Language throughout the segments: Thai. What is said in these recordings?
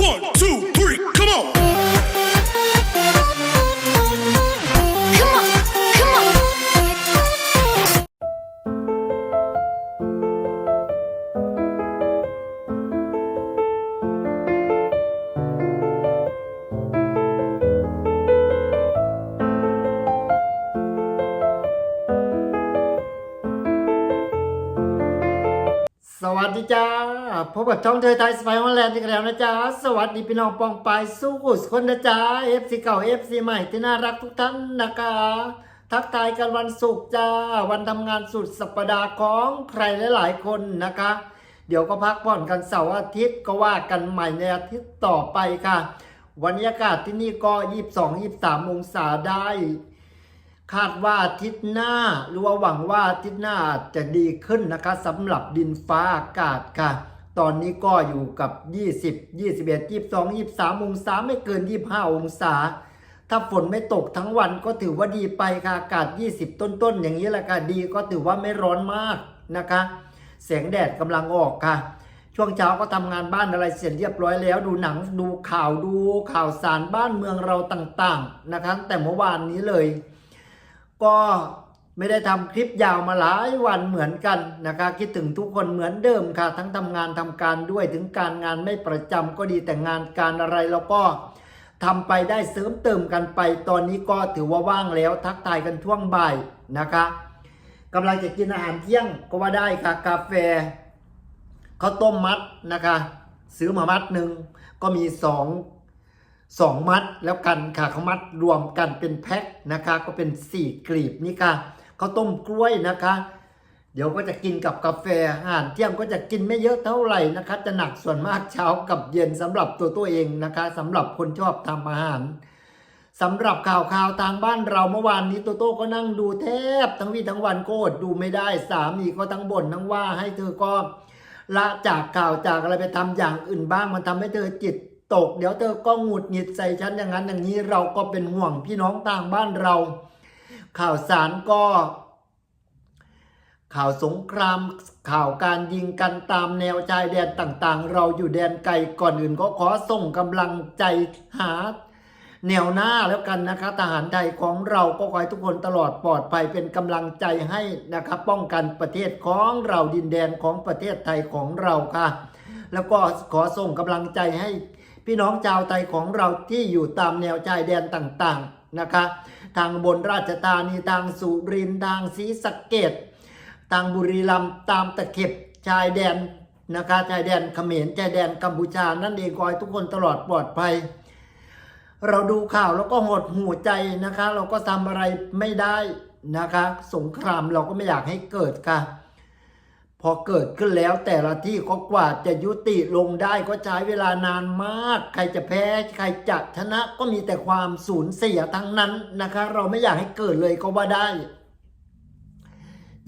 One, two, three, สวัสดีจ้าพบกับช่องเธอไทยสไปฮอลแลนด์อีกแล้วนะจ๊ะสวัสดีพี่น้องปองปายสู้กุศคนนะจ๊ะเอฟซีเก่าเอฟซีใหม่ที่น่ารักทุกท่านนะคะ ทักทายกันวันศุกร์จ้า วันทำงานสุดสัปดาห์ของใครหลายๆคนนะคะ เดี๋ยวก็พักผ่อนกันเสาร์อาทิตย์ก็ว่ากันใหม่ในอาทิตย์ต่อไปค่ะ วันอากาศที่นี่ก็ 22-23องศาได้ คาดว่าอาทิตย์หน้า หรือว่าหวังว่าอาทิตย์หน้าอาจจะดีขึ้นนะคะสำหรับดินฟ้าอากาศค่ะ ตอนนี้ก็อยู่กับ 20 21 22 23 องศาไม่เกิน 25 องศา ถ้าฝนไม่ตกทั้งวันก็ถือว่าดีไปค่ะอากาศ 20 ต้นๆ อย่างนี้แหละค่ะดีก็ถือว่าไม่ร้อนมากนะคะแสงแดดกำลังออกค่ะ ช่วงเช้าก็ทำงานบ้านอะไรเสร็จเรียบร้อยแล้ว ดูหนังดูข่าวดูข่าวสารบ้านเมืองเราต่างๆนะคะแต่เมื่อวานนี้เลย ก็ไม่ได้ทำคลิปยาวมาหลายวันเหมือนกันนะคะ คิดถึงทุกคนเหมือนเดิมค่ะ ทั้งทำงานทำการด้วยถึงการงานไม่ประจำก็ดีแต่งานการอะไรเราก็ทำไปได้เสริมเติมกันไป ตอนนี้ก็ถือว่าว่างแล้วทักทายกันช่วงบ่ายนะคะกำลังจะกินอาหารเที่ยงก็ว่าได้ค่ะกาแฟข้าวต้มมัดนะคะ ซื้อมามัดหนึ่งก็มีสอง สองมัดแล้วกันค่ะเขามัดรวมกันเป็นแพ็คนะคะ ก็เป็นสี่กลีบนี่ค่ะข้าวต้มกล้วยนะคะ เดี๋ยวก็จะกินกับกาแฟอาหารเที่ยงก็จะกินไม่เยอะเท่าไหร่นะคะ จะหนักส่วนมากเช้ากับเย็นสำหรับตัวตัวเองนะคะสำหรับคนชอบทำอาหารสำหรับข่าวข่าวทางบ้านเราเมื่อวานนี้โตโต้ก็นั่งดูแทบ ทั้งวี่ทั้งวันก็อดดูไม่ได้สามีก็ทั้งบ่นทั้งว่าให้เธอก็ละจากข่าวจากอะไรไปทำอย่างอื่นบ้างมันทำให้เธอจิต ตก เดี๋ยวเธอก็หงุดหงิดใส่ฉันอย่างนั้นอย่างนี้เราก็เป็นห่วงพี่น้องต่างบ้านเรา ข่าวสารก็ ข่าวสงคราม ข่าวการยิงกันตามแนวชายแดนต่างๆ เราอยู่แดนไกลก่อนอื่นก็ขอส่งกำลังใจหาแนวหน้าแล้วกันนะคะทหารไทยของเราก็ขอให้ทุกคนตลอดปลอดภัยเป็นกำลังใจให้นะครับ ป้องกันประเทศของเราดินแดนของประเทศไทยของเราค่ะ แล้วก็ขอส่งกำลังใจให้ พี่น้องชาวไทยของเราที่อยู่ตามแนวชายแดนต่างๆนะคะทางบนราชธานีทางสุรินทร์ทางศรีสะเกดทางบุรีรัมย์ตามตะเข็บชายแดนนะคะชายแดนเขมรชายแดนกัมพูชานั่นเองขอให้ทุกคนตลอดปลอดภัย เราดูข่าวแล้วก็หดหูใจนะคะ เราก็ทำอะไรไม่ได้นะคะ สงครามเราก็ไม่อยากให้เกิดค่ะ พอเกิดขึ้นแล้วแต่ละที่ก็กว่าจะยุติลงได้ก็ใช้เวลานานมาก ใครจะแพ้ใครจะชนะก็มีแต่ความสูญเสียทั้งนั้นนะคะ เราไม่อยากให้เกิดเลยก็ว่าได้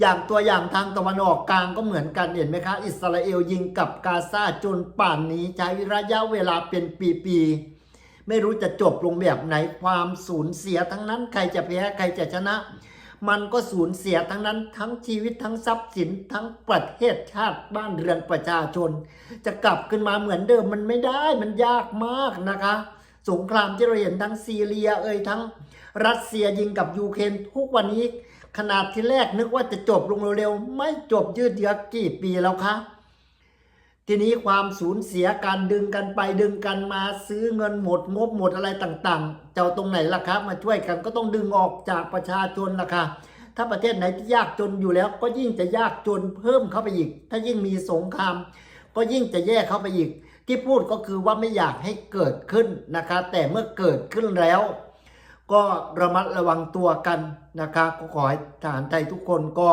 อย่างตัวอย่างทางตะวันออกกลางก็เหมือนกันเห็นไหมคะ อิสราเอลยิงกับกาซาจนป่านนี้ใช้ระยะเวลาเป็นปีๆไม่รู้จะจบลงแบบไหนความสูญเสียทั้งนั้น ใครจะแพ้ใครจะชนะ มันก็สูญเสียทั้งนั้นทั้งชีวิตทั้งทรัพย์สินทั้งประเทศชาติบ้านเรือนประชาชน จะกลับขึ้นมาเหมือนเดิมมันไม่ได้มันยากมากนะคะ สงครามที่เราเห็นทั้งซีเรียเอ่ยทั้งรัสเซียยิงกับยูเครนทุกวันนี้ขนาดที่แรกนึกว่าจะจบลงเร็วๆไม่จบยืดเยื้อกี่ปีแล้วคะ ทีนี้ความสูญเสียการดึงกันไปดึงกันมาซื้อเงินหมดงบหมดอะไรต่างๆ เจ้าตรงไหนล่ะครับ มาช่วยกันก็ต้องดึงออกจากประชาชนล่ะค่ะถ้าประเทศไหนที่ยากจนอยู่แล้ว ก็ยิ่งจะยากจนเพิ่มเข้าไปอีก ถ้ายิ่งมีสงคราม ก็ยิ่งจะแย่เข้าไปอีก ที่พูดก็คือว่าไม่อยากให้เกิดขึ้นนะคะ แต่เมื่อเกิดขึ้นแล้ว ก็ระมัดระวังตัวกันนะคะก็ขอให้ทหารไทยทุกคนก็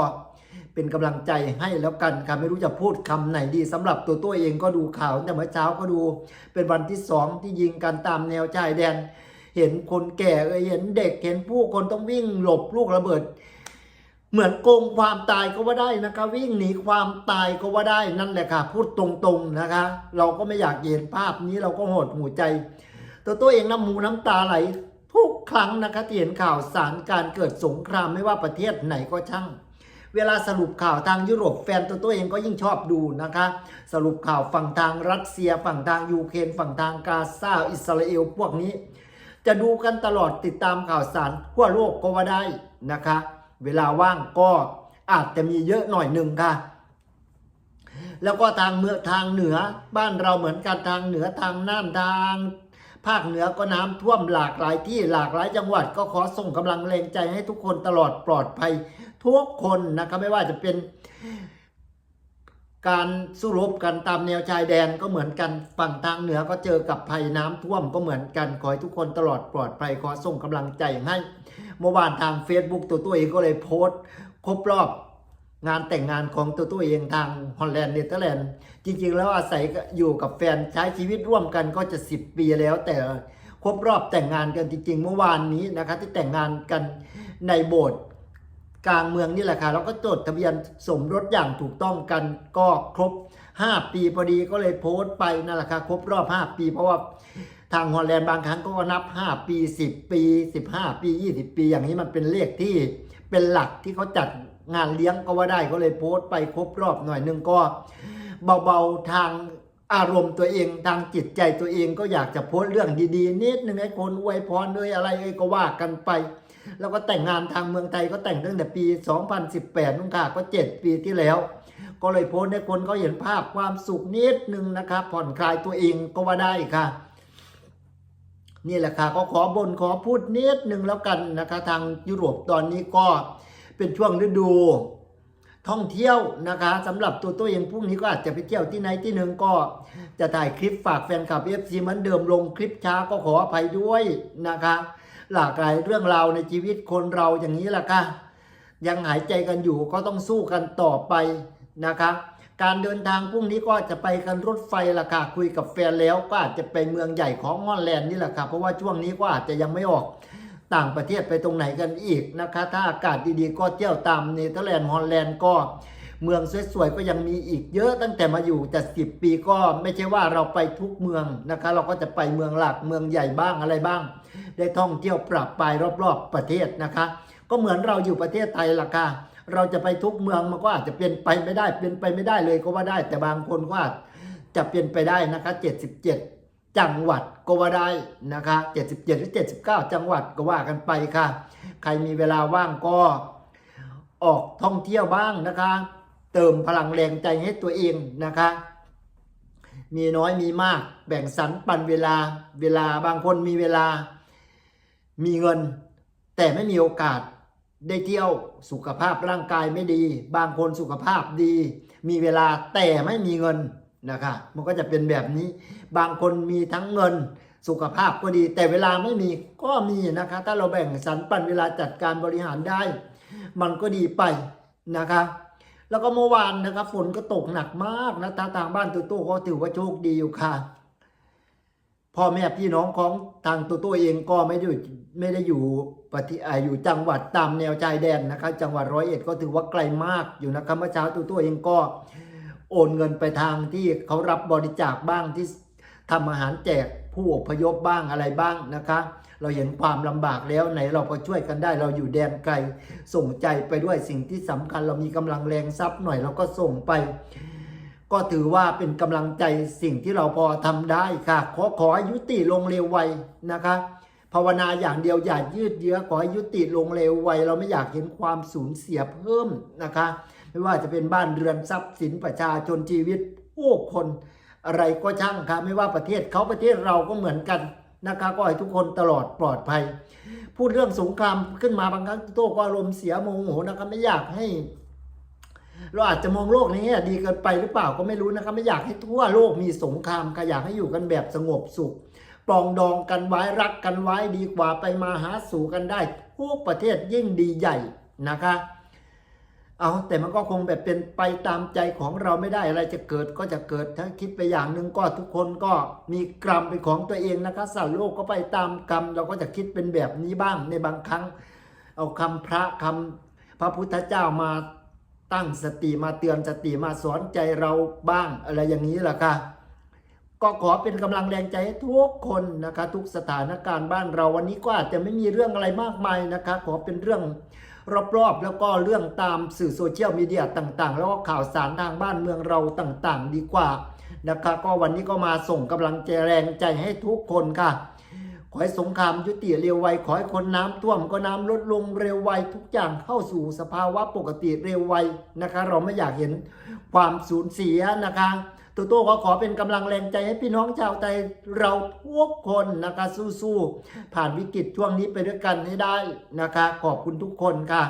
เป็นกำลังใจให้แล้วกันค่ะไม่รู้จะพูดคำไหนดีสำหรับตัวตัวเองก็ดูข่าวแต่เมื่อเช้าก็ดู เป็นวันที่สองที่ยิงกันตามแนวชายแดน เห็นคนแก่เอยเห็นเด็กเห็นผู้คนต้องวิ่งหลบลูกระเบิด เหมือนโกงความตายก็ว่าได้นะคะวิ่งหนีความตายก็ว่าได้นั่นแหละค่ะ พูดตรงๆนะคะ เราก็ไม่อยากเห็นภาพนี้เราก็หดหูใจ ตัวตัวเองน้ำมูน้ำตาไหลทุกครั้งนะคะที่เห็นข่าวสารการเกิดสงครามไม่ว่าประเทศไหนก็ช่าง เวลาสรุปข่าวทางยุโรปแฟนตัวตัวเองก็ยิ่งชอบดูนะคะ สรุปข่าวฝั่งทางรัสเซีย ฝั่งทางยูเครนฝั่งทางกาซาอิสราเอลพวกนี้ จะดูกันตลอดติดตามข่าวสารทั่วโลกก็ว่าได้นะคะ เวลาว่างก็อาจจะมีเยอะหน่อยหนึ่งค่ะแล้วก็ทางเมืองทางเหนือบ้านเราเหมือนกันทางเหนือทางน่านทาง ภาคเหนือก็น้ำท่วมหลากหลายที่หลากหลายจังหวัดก็ขอส่งกำลังแรงใจให้ทุกคนตลอดปลอดภัย ทุกคนนะครับไม่ว่าจะเป็นการสู้รบกันตามแนวชายแดนก็เหมือนกันฝั่งทางเหนือก็เจอกับภัยน้ำท่วมก็เหมือนกัน ขอให้ทุกคนตลอดปลอดภัยขอส่งกำลังใจให้เมื่อวานทาง Facebook ตัวตัวเองก็เลยโพสต์ ครบรอบงานแต่งงานของตัวตัวเองทางฮอลแลนด์เนเธอร์แลนด์จริง ๆ แล้วอาศัยอยู่กับแฟนใช้ชีวิตร่วมกันก็จะ 10 ปีแล้ว แต่ครบรอบแต่งงานกันจริงๆเมื่อวานนี้นะคะที่แต่งงานกันในโบสถ์ กลางเมืองนี่แหละค่ะแล้วก็จดทะเบียนสมรสอย่างถูกต้องกันก็ครบ 5 ปีพอดีก็เลยโพสต์ไปนั่นแหละค่ะครบรอบ 5 ปี เพราะว่าทางฮอลแลนด์บางครั้งก็นับ 5 ปี 10 ปี 15 ปี 20 ปี อย่างนี้มันเป็นเลขที่เป็นหลักที่เขาจัดงานเลี้ยงก็ว่าได้ก็เลยโพสต์ไปครบรอบหน่อยนึงก็เบาๆทางอารมณ์ตัวเองทางจิตใจตัวเองก็อยากจะโพสต์เรื่องดีๆ นิดนึงให้คนอวยพรเลยอะไรเอ้ยก็ว่ากันไป แล้วก็แต่งงานทางเมืองไทยก็แต่งตั้งแต่ปี 2018นุ่งค่ะก็ 7 ปีที่แล้ว ก็เลยโพสต์ให้คนเขาเห็นภาพความสุขนิดนึงนะครับผ่อนคลายตัวเองก็ว่าได้ค่ะ นี่แหละค่ะก็ขอบนขอพูดนิดนึงแล้วกันนะคะ ทางยุโรปตอนนี้ก็เป็นช่วงฤดูท่องเที่ยวนะคะสำหรับตัวตัวเองพรุ่งนี้ก็อาจจะไปเที่ยวที่ไหนที่หนึ่งก็ จะถ่ายคลิปฝากแฟนคลับเอฟซีเหมือนเดิมลงคลิปช้าก็ขออภัยด้วยนะคะ หลากหลายเรื่องราวในชีวิตคนเราอย่างนี้แหละค่ะยังหายใจกันอยู่ก็ต้องสู้กันต่อไปนะคะการเดินทางพรุ่งนี้ก็จะไปกันรถไฟละค่ะคุยกับแฟนแล้วก็อาจจะไปเมืองใหญ่ของฮอลแลนด์นี่แหละค่ะเพราะว่าช่วงนี้ก็อาจจะยังไม่ออกต่างประเทศไปตรงไหนกันอีกนะคะ ถ้าอากาศดีๆก็เที่ยวตามเนเธอร์แลนด์ฮอลแลนด์ก็ เมืองสวยๆก็ยังมีอีกเยอะตั้งแต่มาอยู่แต่สิบปีก็ไม่ใช่ว่าเราไปทุกเมืองนะคะ เราก็จะไปเมืองหลักเมืองใหญ่บ้างอะไรบ้าง ได้ท่องเที่ยวปรับไปรอบๆประเทศนะคะ ก็เหมือนเราอยู่ประเทศไทยล่ะค่ะเราจะไปทุกเมืองมันก็อาจจะเป็นไปไม่ได้เป็นไปไม่ได้เลยก็ว่าได้ แต่บางคนก็อาจจะเป็นไปได้นะคะ77 จังหวัดก็ว่าได้นะคะ 77 หรือ 79 จังหวัดก็ว่ากันไปค่ะ ใครมีเวลาว่างก็ออกท่องเที่ยวบ้างนะคะ เติมพลังแรงใจให้ตัวเองนะคะ มีน้อยมีมาก แบ่งสรรปันเวลาเวลาบางคนมีเวลา มีเงิน แต่ไม่มีโอกาสได้เที่ยวสุขภาพร่างกายไม่ดี บางคนสุขภาพดี มีเวลาแต่ไม่มีเงินนะคะมันก็จะเป็นแบบนี้ บางคนมีทั้งเงินสุขภาพก็ดี แต่เวลาไม่มีก็มีนะคะ ถ้าเราแบ่งสรรปันเวลาจัดการบริหารได้ มันก็ดีไปนะคะ แล้วก็เมื่อวานนะครับฝนก็ตกหนักมากนะทางทางบ้านตัวโต้ก็ถือว่าโชคดีอยู่ค่ะพ่อแม่พี่น้องของทางตัวตัวเองก็ไม่ได้อยู่ไม่ได้อยู่ปฏิอ่าอยู่จังหวัดตามแนวชายแดนนะครับ จังหวัดร้อยเอ็ดก็ถือว่าไกลมากอยู่นะครับเมื่อเช้าตัวตัวเองก็โอนเงินไปทางที่เขารับบริจาคบ้างที่ทำอาหารแจกผู้อพยพบ้างอะไรบ้างนะคะ เราเห็นความลำบากแล้วไหนเราก็ช่วยกันได้ เราอยู่แดนไกล ส่งใจไปด้วยสิ่งที่สำคัญ เรามีกำลังแรงทรัพย์หน่อยเราก็ส่งไป ก็ถือว่าเป็นกำลังใจสิ่งที่เราพอทำได้ค่ะ ขอขอให้ยุติลงเร็วไวนะคะภาวนาอย่างเดียวอย่ายืดเยื้อขอให้ยุติลงเร็วไวเราไม่อยากเห็นความสูญเสียเพิ่มนะคะ ไม่ว่าจะเป็นบ้านเรือนทรัพย์สินประชาชนชีวิตผู้คน อะไรก็ช่างค่ะไม่ว่าประเทศเขาประเทศเราก็เหมือนกัน นะคะก็ให้ทุกคนตลอดปลอดภัย พูดเรื่องสงครามขึ้นมาบางครั้งโต้ก็อารมณ์เสียโมโหนะคะไม่อยากให้ เราอาจจะมองโลกในแง่ดีเกินไปหรือเปล่าก็ไม่รู้นะครับไม่อยากให้ทั่วโลกมีสงครามค่ะอยากให้อยู่กันแบบสงบสุขปองดองกันไว้รักกันไว้ดีกว่าไปมาหาสู่กันได้ทุกประเทศยิ่งดีใหญ่นะคะ เอาแต่มันก็คงแบบเป็นไปตามใจของเราไม่ได้อะไรจะเกิดก็จะเกิดถ้าคิดไปอย่างหนึ่งก็ทุกคนก็มีกรรมเป็นของตัวเองนะคะสัตว์โลกก็ไปตามกรรม เราก็จะคิดเป็นแบบนี้บ้างในบางครั้ง เอาคำพระคำพระพุทธเจ้ามาตั้งสติมาเตือนสติมาสอนใจเราบ้างอะไรอย่างนี้แหละค่ะก็ขอเป็นกำลังแรงใจให้ทุกคนนะคะ ทุกสถานการณ์บ้านเราวันนี้ก็อาจจะไม่มีเรื่องอะไรมากมายนะคะ ขอเป็นเรื่อง รอบๆ แล้วก็เรื่องตามสื่อโซเชียลมีเดียต่างๆ แล้วก็ข่าวสารทางบ้านเมืองเราต่างๆ ดีกว่านะคะก็วันนี้ก็มาส่งกำลังใจแรงใจให้ทุกคนค่ะ ขอให้สงครามยุติเร็วไว ขอให้คนน้ำท่วมก็น้ำลดลงเร็วไวทุกอย่างเข้าสู่สภาวะปกติเร็วไวนะคะ เราไม่อยากเห็นความสูญเสียนะคะ ตัวตัวขอขอเป็นกำลังแรงใจให้พี่น้องชาวไทยเราทุกคนนะคะสู้ๆผ่านวิกฤตช่วงนี้ไปด้วยกันให้ได้นะคะ ขอบคุณทุกคนค่ะ